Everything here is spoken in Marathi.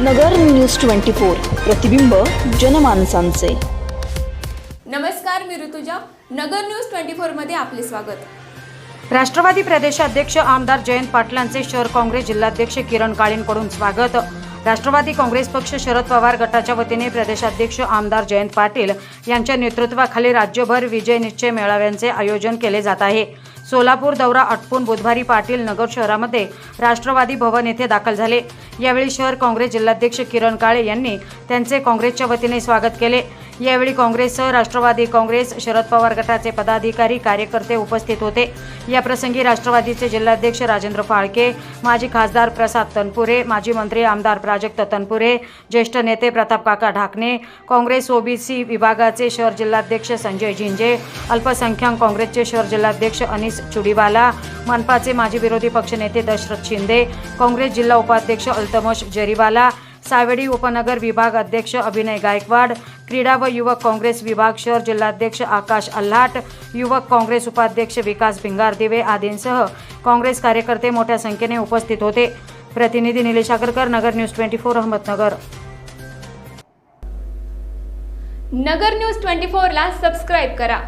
नगर न्यूज ट्वेंटी फोर प्रतिबिंब जनमानसांचे. नमस्कार मी ऋतुजा. नगर न्यूज ट्वेंटी फोरमध्ये आपले स्वागत. राष्ट्रवादी प्रदेशाध्यक्ष आमदार जयंत पाटलांचे शहर काँग्रेस जिल्हाध्यक्ष किरण काळेंकडून स्वागत. राष्ट्रवादी काँग्रेस पक्ष शरद पवार गटाच्या वतीने प्रदेशाध्यक्ष आमदार जयंत पाटील यांच्या नेतृत्वाखाली राज्यभर विजय निश्चय मेळाव्यांचे आयोजन केले जात आहे. सोलापूर दौरा आटपून बुधवारी पाटील नगर शहरामध्ये राष्ट्रवादी भवन येथे दाखल झाले. यावेळी शहर काँग्रेस जिल्हाध्यक्ष किरण काळे यांनी त्यांचे काँग्रेसच्या वतीने स्वागत केले. यावेळी काँग्रेससह राष्ट्रवादी काँग्रेस शरद पवार गटाचे पदाधिकारी कार्यकर्ते उपस्थित होते. याप्रसंगी राष्ट्रवादीचे जिल्हाध्यक्ष राजेंद्र फाळके माजी खासदार प्रसाद तनपुरे माजी मंत्री आमदार प्राजक्त तनपुरे ज्येष्ठ नेते प्रताप काका ढाकणे काँग्रेस ओबीसी विभागाचे शहर जिल्हाध्यक्ष संजय झिंजे अल्पसंख्याक काँग्रेसचे शहर जिल्हाध्यक्ष अनिस चुडीवाला मनपाचे माजी विरोधी पक्षनेते दशरथ शिंदे काँग्रेस जिल्हा उपाध्यक्ष अल्तमश जरीवाला सावेडी उपनगर विभाग अध्यक्ष अभिनय गायकवाड क्रीडा व युवक काँग्रेस विभाग शहर जिल्हाध्यक्ष आकाश अल्हाट युवक काँग्रेस उपाध्यक्ष विकास भिंगारदिवे आदींसह काँग्रेस कार्यकर्ते मोठ्या संख्येने उपस्थित होते. प्रतिनिधी Nilesh Agarkar Nagar news twenty four Ahmednagar. Nagar news twenty फोरला सबस्क्राईब करा.